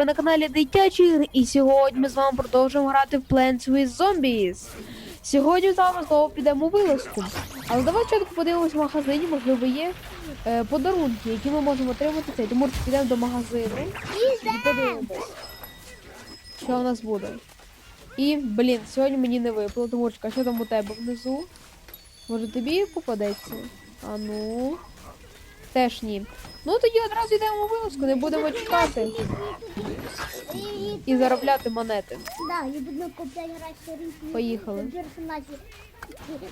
ви на каналі Дитячі ігри, і сьогодні ми з вами продовжуємо грати в Plants with Zombies. Сьогодні з вами знову підемо у вилазку. Але давай спочатку подивимось в магазині, можливо, є е, подарунки, які ми можемо отримати цей. Тому підемо до магазину і подивимось, що в нас буде. І, блін, сьогодні мені не випало, Тимурчика, а що там у тебе внизу? Може тобі попадеться? А ну. Теж ні. Ну тоді одразу йдемо у вилазку, не будемо чекати і заробляти монети. Да, я буду купляти грати різні Поїхали. персонажі.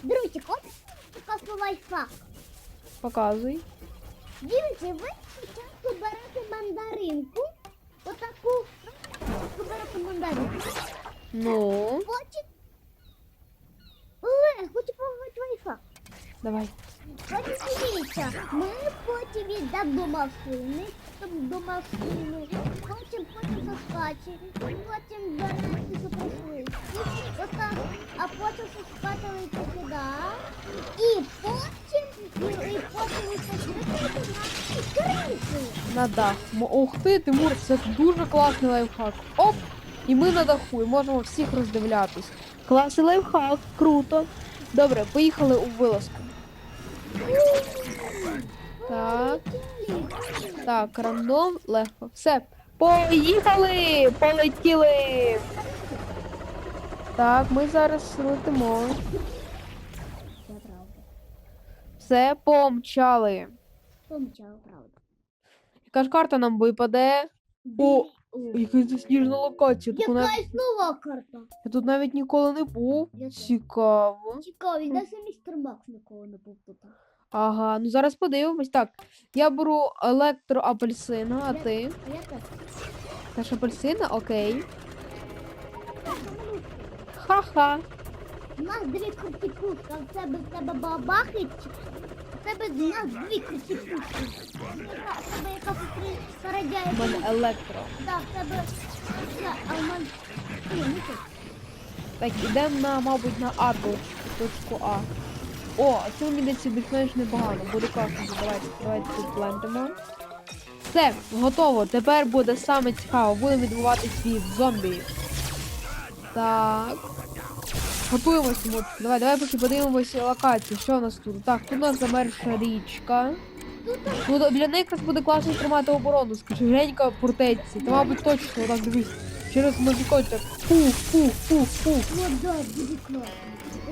Друзі, от класний лайфхак. Показуй. Дивіться, ви спочатку берете мандаринку, отаку, берете мандаринку, Ну, потім... Олег, хочу показати лайфхак. давай. Потім дивіться, ми потім йдемо до машини, там до машини, потім потім заскачемо, потім беремо запросили. Отак, а потім заскачуєте сюди, і потім, і, потім ви на крису. На дах. Ух ти, Тимур, це дуже класний лайфхак. Оп! І ми на даху, і можемо всіх роздивлятись. Класний лайфхак, круто. Добре, поїхали у вилазку. Так, так, рандом, легко. Все. Поїхали! Полетіли! Так, ми зараз. Це правда. Все, помчали. Помчав, правда. Яка ж карта нам випаде? О, якась засніжена локація. Таку. Якась нова карта. Я тут навіть ніколи не був. Я теж. Цікаво. Цікаво, і навіть містер Макс ніколи не був тут. Ага, ну зараз подивимось. Так, я беру електроапельсина, а ти? А я теж. Теж апельсина? Окей. Ха-ха. У нас дві круті пушки, а в тебе в тебе бабахить. У тебе в нас дві круті пушки. Яка- В тебе яка У мене електро. Так, в тебе. Це, а в мене. Ні, тут. Так, ідемо на, мабуть, на А точку, точку А. О, а мені десь більш-менш непогано. Буде класно. Давайте, давайте тут плентимо. Все, готово. Тепер буде саме цікаво. Будемо відбувати свій зомбі. Так. Готуємося. Давай, давай поки подивимося локацію. Що у нас тут? Так, тут у нас замерзша річка. Ну, для неї якраз буде класно тримати оборону. Скажи, глянька фортеці. Та, мабуть, точно, так дивись. Через музикот так. Фух, фух, фух, фух. Ну да, буде класно.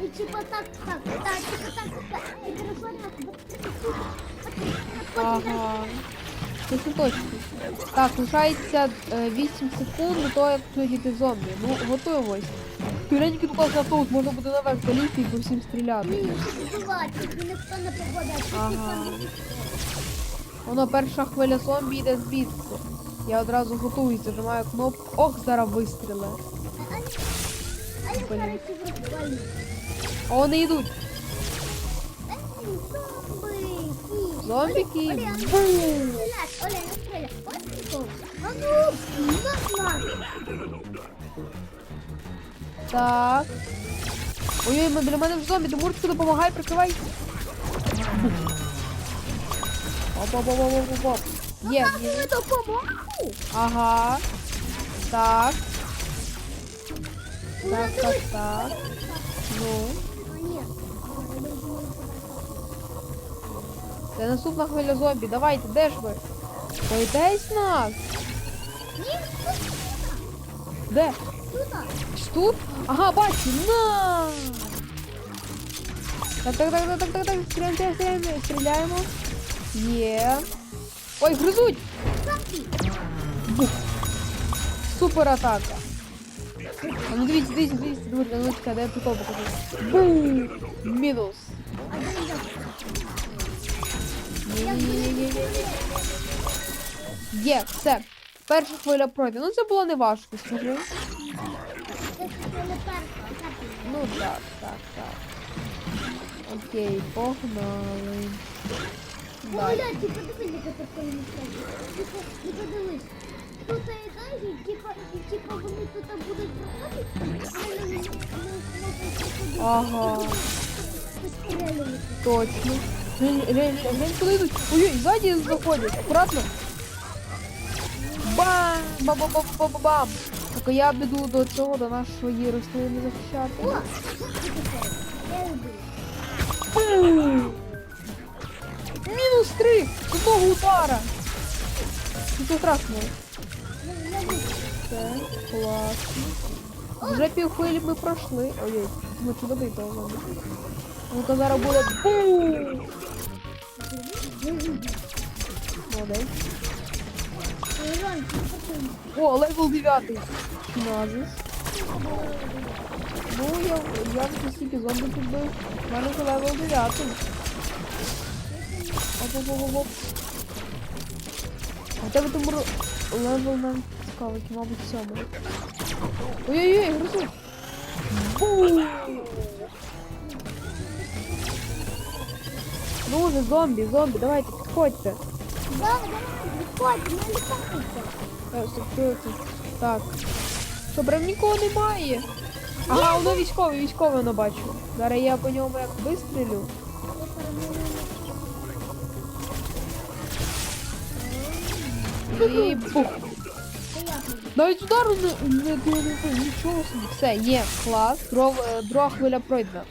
І типа так, так, так, типа так, так. І переходимо. Ага. Це це точно. Так, лишається е, 8 секунд до того, як прилетіти зомбі. Ну, готуємось. Тюреньки тут класний автобус, можна буде наверх залізти і по всім стріляти. Ні, і ніхто не Ага. там Воно перша хвиля зомбі йде звідси. Я одразу готуюсь, зажимаю кнопку. Ох, зараз вистріли. А я зараз ці розпалю. А вони йдуть. Бум! мама. Так. Ой-ой, ми- біля мене вже зомбі, Тимурчику допомагай, прикривай. Оп-оп-оп-оп-оп-оп. Є, є. Ага. Так. Так, так, так. Ну. А, ні. Це наступна хвиля зомбі. Давайте, де ж ви? Боїтесь нас? Тут, Де? тут. Тут? Ага, бачу. На! Так, так, так, так, так, так. Стріляємо, стріляємо, стріляємо. Є. Ой, гризуть! Супер атака. А ну дивіться, дивіться, дивіться, дивіться, чекай, дай прикол покажу. Бум! Мінус. Є, все. Перша хвиля пройде. Ну це було не важко, скажи. Це. Ну так, так, так. Окей, погнали. Далі. Оля, ти подивись, яка прикольна місця. Ти подивись. І типа вони тут будуть проходити, але не. Ага, точно. Глянь, глянь, глянь, куда идут. Ой, сзади заходит. Аккуратно. Бам! бам бам бам бам бам бам Только я беду до цього, до нашого Єрусалима не захищати. Мінус три! Одного удара! Ну, це страшно. Так, класно. Вже півхвилі ми пройшли. Ой-ой, ми туди довго. Ну-ка зараз бум! Молодець. О, левел 9. Назис. Ну, я, я вже стільки зомбі підбив. У мене вже левел 9. Оп-оп-оп-оп. А тебе там левел нам цікавий, мабуть, сьомий. Ой-ой-ой, гризу. Бум! Ну вже зомбі, зомбі, давайте, підходьте. Не що це? Так. Що, прям нікого немає? Ага, воно військовий, військовий воно бачу. Зараз я по ньому як вистрілю. І буду. Навіть удару не, не, не, не, нічого собі. Все, є, клас. Друга хвиля пройдена.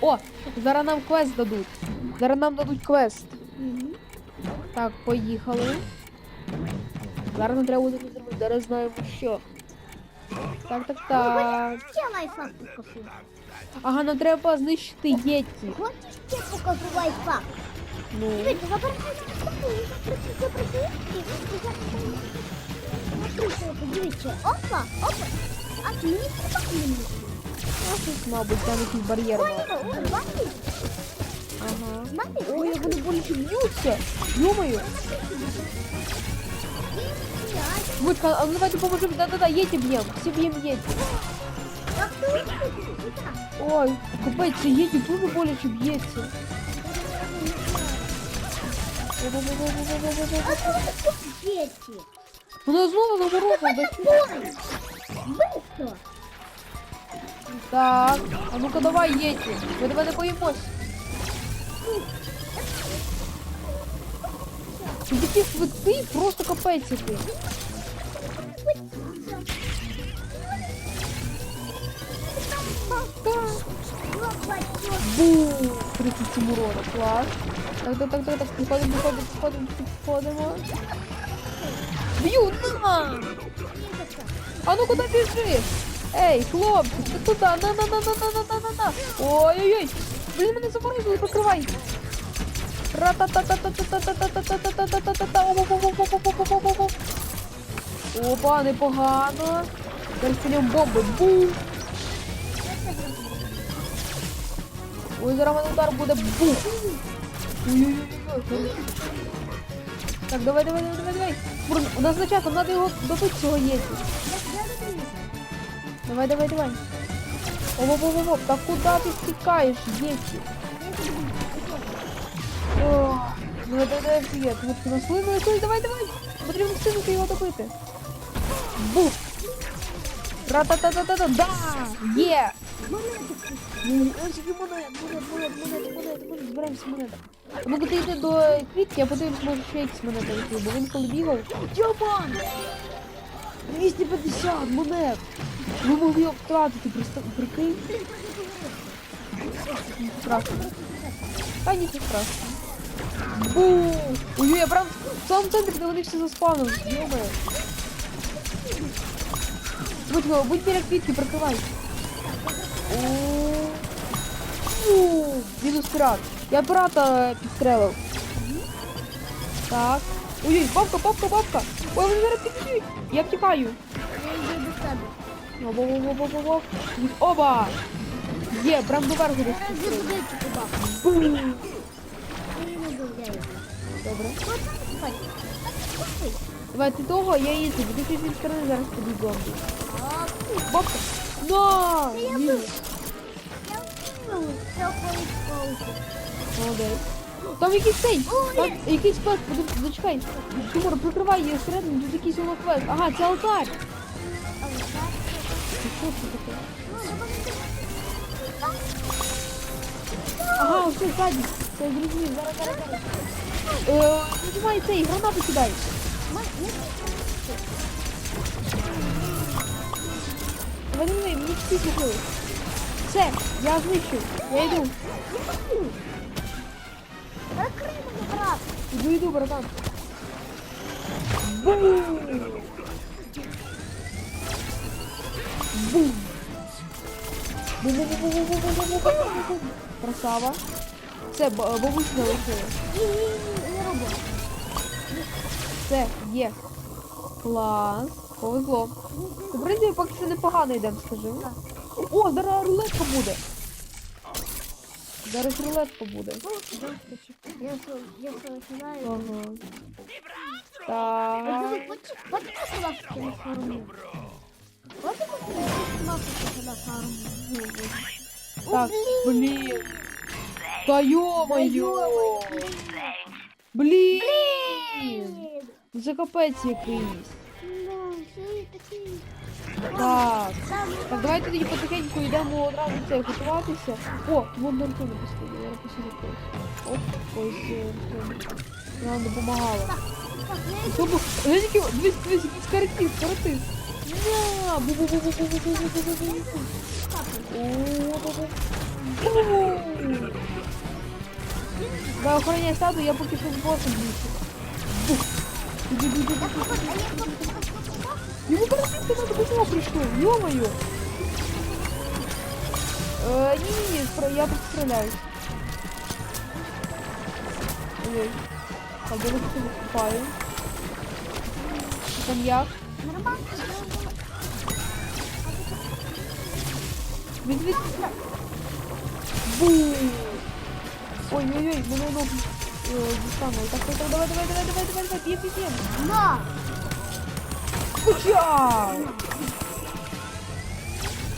О, зараз нам квест дадуть. Зараз нам дадуть квест. Так, поїхали. Зараз нам треба буде зробити. Зараз знаємо що. Так, так, так. Ще лайфхак покажу. Ага, нам треба знищити єті. Хочеш ще покажу лайфхак? Ну, Дивіться, забирайте опа, опа. А треба мені. а мабуть, там якийсь бар'єр. Ой, ой, бачиш? Ага. Ой, я буду больше бьются. Ё-моё. Будька, а ну давайте поможем. Да-да-да, едем бьем. Все бьем едем. Ой, купайте, едем, тут больше бьете. Вона ну, знову заворотила до Быстро! Так, а ну-ка давай, едем, давай-давай не боїмось. Таких вот ты просто копайте ты. Бум! 37 урона, класс. Так, так, так, так, так, приходим, приходим, приходим, приходим. Бью, ну на! А ну куда бежишь? Эй, хлопчик, ты туда, на-на-на-на-на-на-на-на! Ой-ой-ой! Ви мене заморозили, покривай! Опа, непогано. Дальфінем бомби. Бум! Ой, зараз мене удар буде. Бум! Так, давай, давай, давай, давай, давай. У нас за часом, треба його добити цього єсі. Давай, давай, давай. Во-во-во-во, да куда ты стекаешь, дети? О, ну это, это привет. Вот ты нас выводишь, давай, давай. Смотри, максимум ты его добыты. Бух. Ра-та-та-та-та-та, да! Е! Монетик, ну, монет, монет, монет, монет, монет, монет, збираємося монеток. Могу дійти до квітки, а потім зможу ще якісь монети вийти, бо він коли бігав. Йобан! 250 монет! Ми могли його втратити, просто прикинь. Страшного. Та нічого страшного. Бу! Ой, я прям в самому центрі, де вони всі заспавнили. Йомаю. Будь, го- будь біля квітки, прикривай. О, Мінус пірат. Я пірата підстрелив. Так. Ой-ой, бабка, бабка, бабка. Ой, вони зараз підійшли. Я втікаю. Я йду до тебе. Во-во-во-во-во-во. Оба! Є, прям до верху Бум! Добре. Давай, ти того, я їду. Буду ти зі сторони зараз тобі. Бабка. Да! Я вкинула. Все, коли Молодець. Там якийсь цей, там якийсь квест, подив- зачекай. Тимур, прикривай її всередину, тут якийсь воно квест. Ага, це алтарь. А вот так. Це Що це таке? Я буду Ага, це ззаді. Це зрозумів, зараз, зараз, зараз. Е, Піднімай цей, гранату кидай. Давай, мені всі зробили. Все, я знищив. Я йду. Закрий мене, брат. Іду, йду, братан. Бум! Бум! Бум-бум-бум-бум-бум-бум-бум-бум-бум. Красава. Все, бабусь залишили. Ні-ні-ні, не роби. Все, є. Клас. Повезло. В принципі, поки що непогано йдемо, скажи. О, зараз рулетка буде. Зараз рулет побуде. Ну, я все, я Так. От ти собаки на фарму. От ти собаки на. Так, блін. Та йо-моє. Блін. Вже капець якийсь. Так. Так, давайте тоді потихеньку йдемо одразу це готуватися. О, вон на Антона посадили, я посадив когось. Оп, ось е, Вона допомагала. я Хто які, дивись, дивись, бу-бу-бу-бу-бу-бу-бу-бу-бу-бу. О-бу-бу. Да, охороняй стаду, я поки що з босом. Іди-іди-іди. Ему конфликты надо почему пришло, ё-моё! Э, не-не-не, я подстреляюсь. Ой. А где выход выступаю? Коньяк. Медведь. Бум! Ой-ой-ой, ну-ну-ну. Э, достану. Так, так, давай, давай, давай, давай, давай, давай, бей, бей, бей. На! Куча!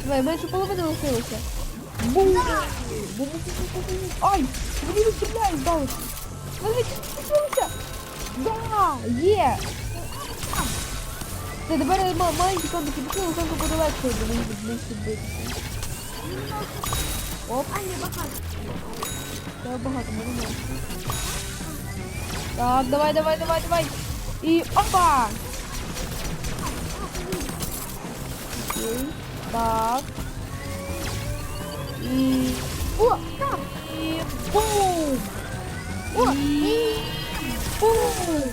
Давай, менше половини лишилося. Бум! Ай! Мені не стріляють, далеко. Мене лишилося! Да! Є! Це тепер ма- маленький кондики пішли, але там буде легше до них ближче битися. Оп, А, не багато. Треба багато, мене менше. Так, давай, давай, давай, давай. І опа! Окей. Так. І... О, так! І... Бум! О, І... Бум!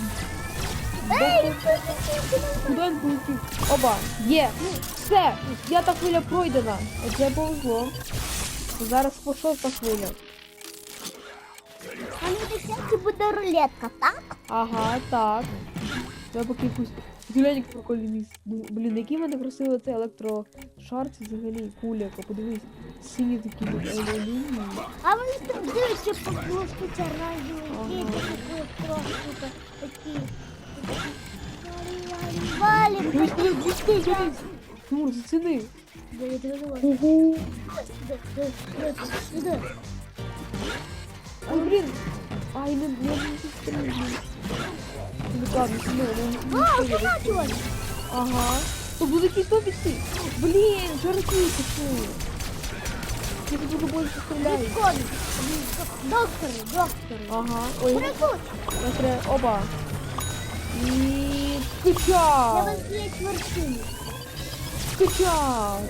Він полетів? Оба, є. Все, п'ята хвиля пройдена. Оце повезло. Зараз по шоста хвиля. А на десятці буде рулетка, так? Ага, так. Я поки якусь Глянь, як прикольний міст. Ну, блін, який мене красивий цей електрошар, це взагалі куляка, подивись. Сині такі електронії. А вони там дивляться по блоку, ця радіо, трошки такі. Валим, такі, Тимур, заціни. Да я тебе Ого. Сюди, Ай, блін. Ай, не, не, не, не, не, не, а, встигну. Ага. То буде якісь дописи. Блін, жарки пішли. Я тут дуже більше стріляю. Відходи! Доктори, доктори! Ага. Ой, Прикут! я стріляю. Оба. І Я скачав. вас є чвертини! Скачав.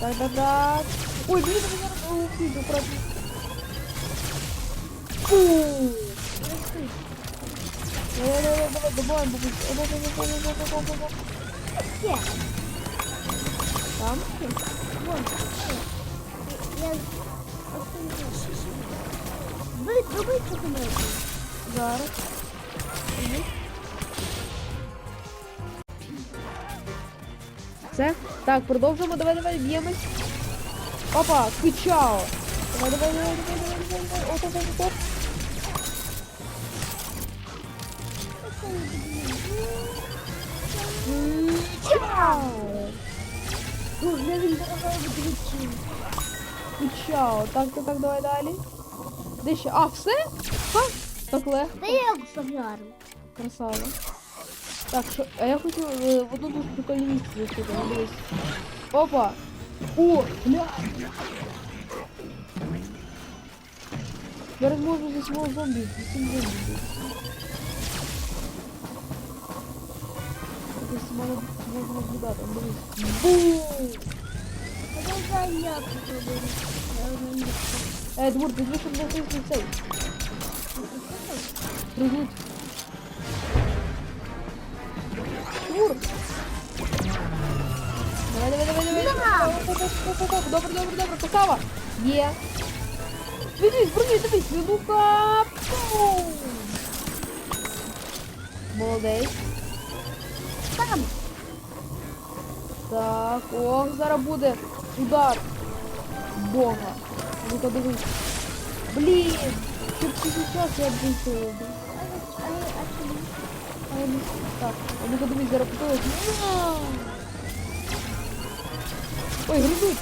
Так, так, так. Ой, блін, я зараз піду, правда. Фу давай, давай, давай, добываем, добываем. Опа, опа, опа, опа, опа, опа, опа. Где? Там? Давай, давай, Блин, добывай, что ты можешь. Зараз. Все? Так, продовжуємо, давай, давай, б'ємось. Опа, кичао. Давай, давай, давай, давай, давай, давай, давай. Опа, опа, опа. Він дорогою. Скачав. Так, так, так, давай далі. Де ще? А, все? Ха? Так легко. Та я його погляру. Красава. Так, що, а я хочу е, в одну дуже прикольну місце зайти, ну дивись. Опа! О, гля! Зараз можна за свого зомбі, за сім зомбі. Якось мало можна наблюдати. Дивись. Бум! Э, Двур, ты вышел на тысячу цель. Прыгнуть. Двур. Давай, давай, давай, давай. Добрый, добрый, добрый, красава. Е. Видишь, прыгни, давай, ну-ка. Молодец. Там. Так, ох, зараз буде. Удар. Бога. Ну-ка, дивись. Блин. Чтоб сейчас я обвинчил его. Так, а ну-ка, дивись, зараз потолок. Ой, грибы.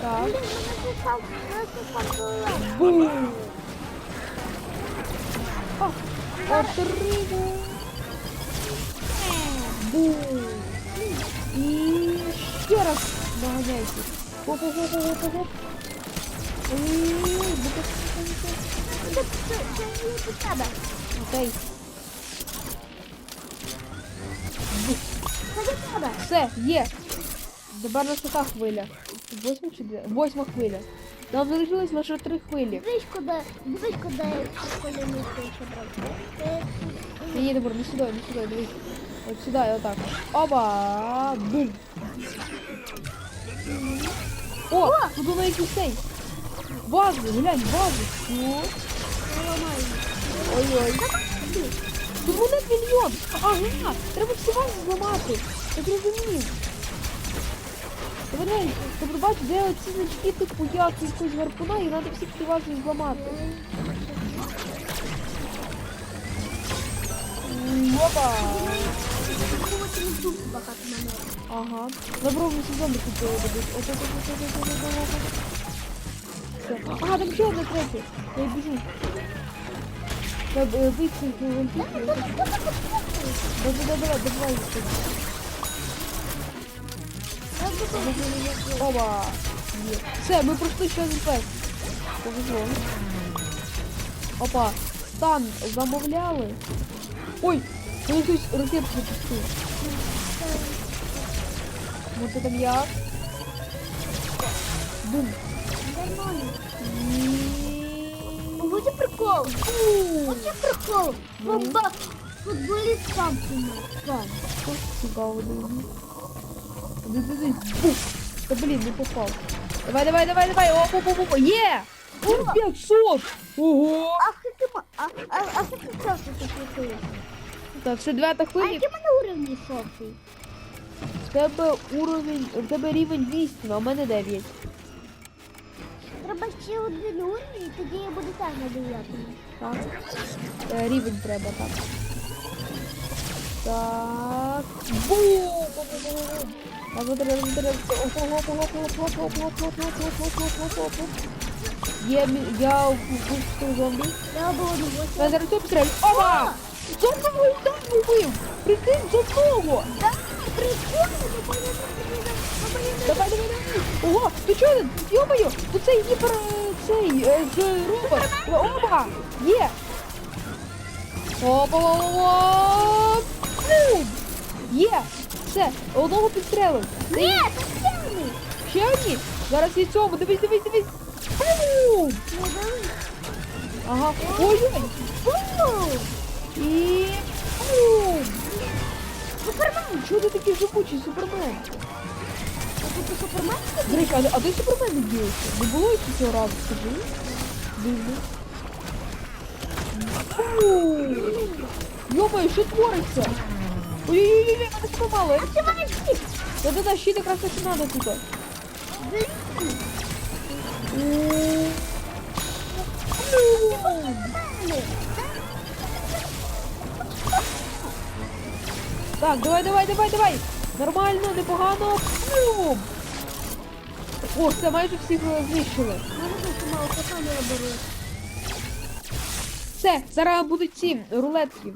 Так. Бум. А, отрыгу. Бум. И... ще раз наганяйте. Хоп-хоп-хоп-хоп-хоп. Ой, буде Це, це, це не від тебе. Окей. Це від тебе. Все, є. Тепер наступна хвиля. Восьма чи дві? Восьма хвиля. Нам залишилось лише три хвилі. Дивись, куди, дивись, куди коли ми ще брати. Це, Ні, ні, Дебор, не сюди, не сюди, дивись. От сюди, і отак. Оба! Бум! О, тут воно якийсь цей. Вазу, глянь, вазу. Ламаю. Ой-ой. Тут монет мільйон. Ага, треба всі вази зламати. Я зрозумів. Давай, ти бачиш, де оці значки типу як якогось гарпуна, і треба всі ці вази зламати. Опа! і тут багато мене. Ага. Добровольно зомби хотіли добити. Ото тут ото тут ото. Ага, там ще одна третя. Я біжу. Е, вийти вон тут. Добре, добре, давай. Оба! Є. Все, ми просто ще зупек. Повезло. Опа, стан замовляли. Ой, вони хтось ракету запустив. Це там як? Бум. Нормально. Вот і прикол. Вот і прикол. Бомба. Футболіст сам. Ди-ди-ди. Бух. Та блін, не попав. Давай, давай, давай, давай. Оп, оп, оп, оп. Є! О, 500! Ого! А скільки ма- а, а, а скільки часу ти світив? Так, це дев'ята А хвиля. які в мене уровні шостий? В тебе уровень, в тебе рівень 200, а в мене 9. Треба ще один уровень, і тоді я буду так на дев'ятому. Так. Е, рівень треба, так. Так. Бум! А вот треба, треба. Є, мі- я впустив зомбі. Я буду восьмий. Я зараз тут стрелю. Опа! Зомбого удару вбив! Прикинь, зомбого! Да, прикольно, бо я не Давай, давай, давай! Ого, ти чого? Йомаю! Тут цей гіпер... цей... е, з робот! Опа! Є! Опа, опа, Бум! Є! Все, одного підстрелив. Ні, це сильний. Ще одні? Зараз і цьому, дивись, дивись, дивись! Бум! Ага, ой-ой! Бум! І... Бум! Супермен. Чого ти такий живучий, супермен? А ти супермен? До а, а де супермен ділиться? Не було ще цього разу, скажи? Дивно. Йомаю, що твориться? Ой-ой-ой, мене мало. Я Ти маєш щит. да да да щит якраз те, що треба тут. Блін. Так, давай, давай, давай, давай. Нормально, непогано. Бум! О, все, майже всіх знищили. Все, зараз будуть ці рулетки.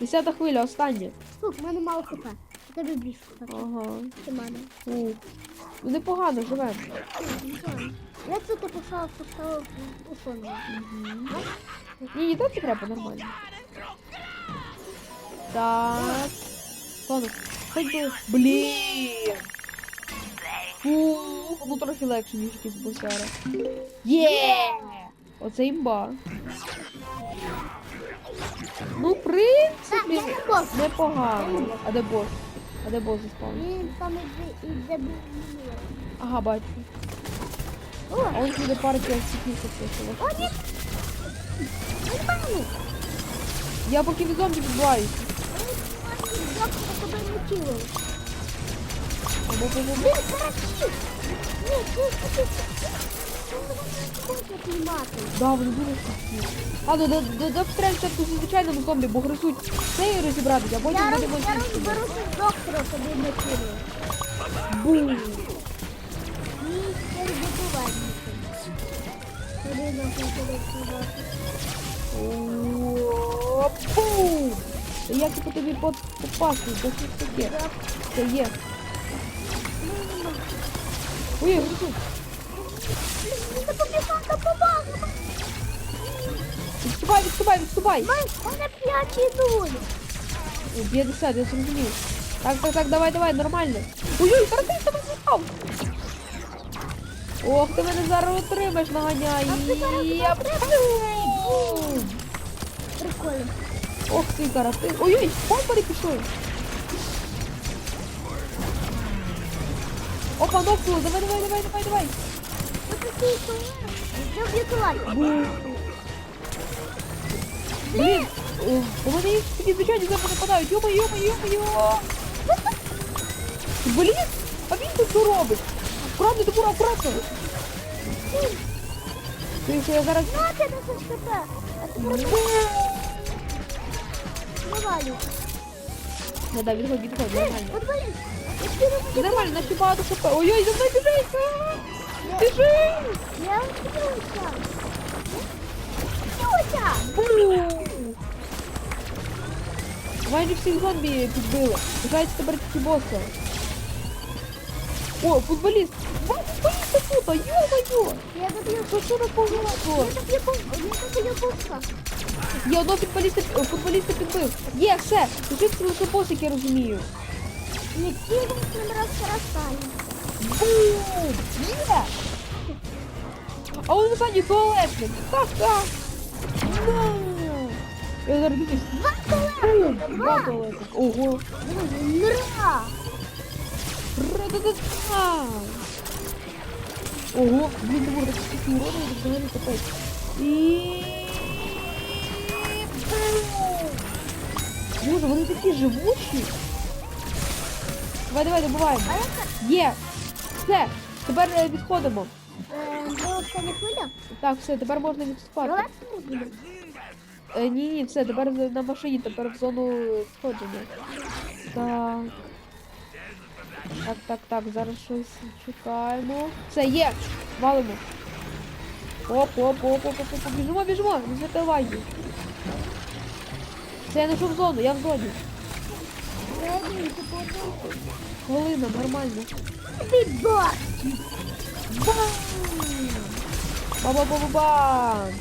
Десята хвиля, остання. Слух, в мене мало хп. У тебе більше хп. Ага. Ти мене. Ух. Ну непогано живемо. Я це ти поставив, поставив у сонці. Ні, не так і треба, нормально. Так. Ладно, хоч би. Блін. Фух, ну трохи легше, ніж якийсь босяра. Є! Оце імба. Ну, в принципі, не непогано. А де бос? А де бос заспав? Він там іде іде. Ага, бачу. А он буде партія о, ні. Я поки від зомбі відбуваюся. Доктор тебе не тіло. Ні, ти. Да, вони дуже сильні. А, ну до, до, до встречі тут звичайному зомбі, бо гризуть це і розібратися, а потім Я роз- будемо я розберуся з доктором, тобі не тіло. Бум! Ні, я не добувальники. Тобі не тіло. О, Бум! Та Як я по тобі по- попасти? Де це таке? Це є. Ой, гризуть. Це побігав, допомагав. Відступай, відступай, відступай! Мене нуль. О, 50, я зрозумів. Так, так, так, давай, давай, нормально. Ой-ой, каратист тебе зіпав! Ох, ти мене зараз отримаєш, наганяй. А ти зараз Я Бум! Прикольно. Ох ти, каратист. Ой-ой, помпарі пішли. Опа, нокнуло, давай, давай, давай, давай, давай. Ось такий товар. Я вб'ю Бум. Блін, о, у мене їх такі звичайні зомби нападають. Йома, йома, йома, йома. Блін, а він тут що робить? Аккуратно, Тимур, аккуратно. Тихо, я зараз... Ну, це не СКТ. А тепер навалю. Не, да, відходь, відходь, нормально. От блін. От ти робиш. Нормально, наші багато хп. Ой-ой, за мною біжить! А, Біжи! Я вб'юся. Вб'юся. Бум! Майже всіх зомбі підбили. Лишається тепер тільки боса. О, футболіст! Два футболіста тут, а йо-моє! Я доб'ю. Що що не повезло? Я доб'ю бомбу. Я доб'ю бомбу. Я одного футболіста, е, футболіста підбив. Є, все! Лише бос, як я розумію. Ви з ним розростали? Бум! Є! А он висаді туалетник. Так-так. На! Я зараз дивлюсь. Два колеса. Два. Два туалетник. Ого. Нра. Ра-да-да-да! Ого, блін, Тимур, так скільки урону, взагалі капець. І... Боже, вони такі живучі. Давай, давай, добуваємо. Є! Все, тепер е, відходимо. Е, не хвиля? Так, все, тепер можна відступати. Ролет не буде? Е, ні, ні, все, тепер на машині, тепер в зону сходження. Так. Так, так, так, зараз щось чекаємо. Все, є! Валимо. Оп, оп, оп, оп, оп, оп, біжимо, біжимо, не зативай їх. Все, я знайшов зону, я в зоні. Це. Хвилина, нормально. Бібак! Бам! Ба-ба-ба-ба-бам!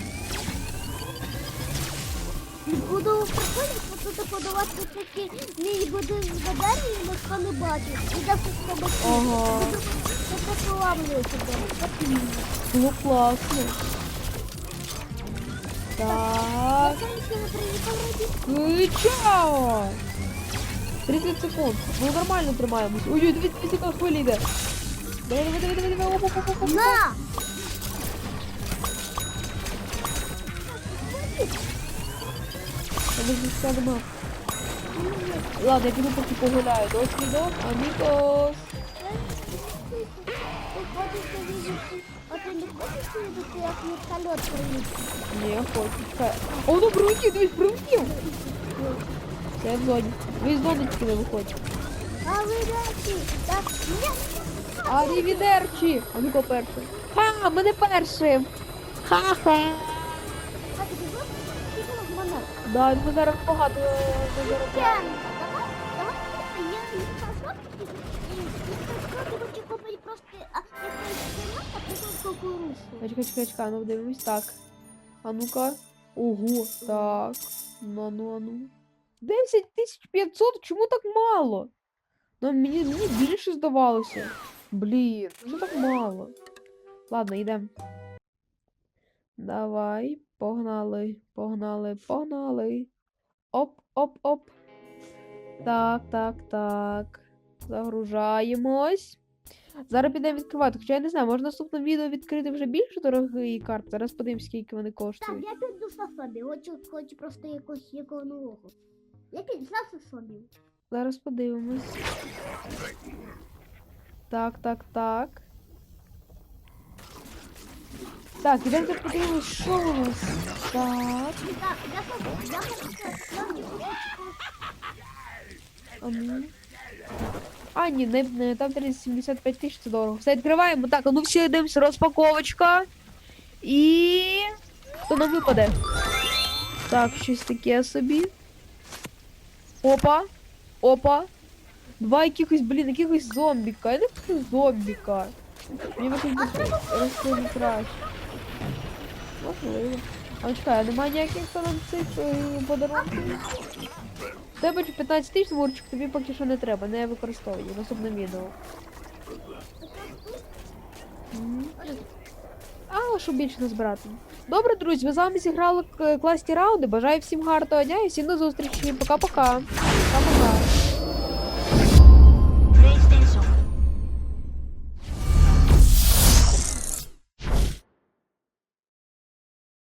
Буду прикольно, буду подавати такі мій буде згадання, і ніхто не бачить. І так все побачить. Ага. Це поламлює тебе. Було класно. Так. Я. Ну, Чао! 30 секунд. Ми нормально тримаємось. Ой-ой, дивіться, яка хвиля йде. Давай, давай, давай, давай, давай, оп, оп, оп, оп. На! Ж все нема. Ладно, я піду поки погуляю. До свідок, амігос. А ти не хочеш видіти, як вертольот приїде? Ні, я хочу. О, ну прилетів, дивись, прилетів. Все, в зоні. Ви з зони не виходь. А ви речі, так? Ні. Арівідерчі! А ну-ка перший. Ха, мене першим. Ха-ха. А ти скільки у нас монет? Да, ми зараз багато е, заробляємо. Давай, давай, я не посмотрю. И купить просто, а якщо кукурузу. Чекай, чекай, ну дивимось так. А ну-ка. Ого, так. Ну, ну, а ну. 10 500? Чому так мало? Ну, мені, мені більше здавалося. Блін, вже так мало. Ладно, йдемо. Давай, погнали, погнали, погнали. Оп, оп, оп. Так, так, так. Загружаємось. Зараз підемо відкривати. Хоча я не знаю, може наступне відео відкрити вже більше дорогий карт. Зараз подивимось, скільки вони коштують. Так, я піду собі, хочу, хочу просто якусь якого нового. Я піду собі. Зараз подивимось. Так, так, так. Так, ідемо подивимось, що у нас. Так. Так, я хочу, я хочу, я хочу. ам. А, ні, не, не там 375 тисяч це дорого. Все відкриваємо. Так, ну всі дивимося, розпаковочка. І. Хто нам випаде? Так, щось таке собі. Опа. Опа. Два якихось, блін, якихось зомбіка. Я не хочу зомбіка. Мені якось розкрили краще. Можливо. А чекай, а немає ніяких там цих е, подарунків? Тебе 15 тисяч, дворчик, тобі поки що не треба, не використовуй в наступному відео. А, щоб більше назбирати. Добре, друзі, ви з вами зіграли класні раунди. Бажаю всім гарного дня і всім до зустрічі. Пока-пока. Пока-пока.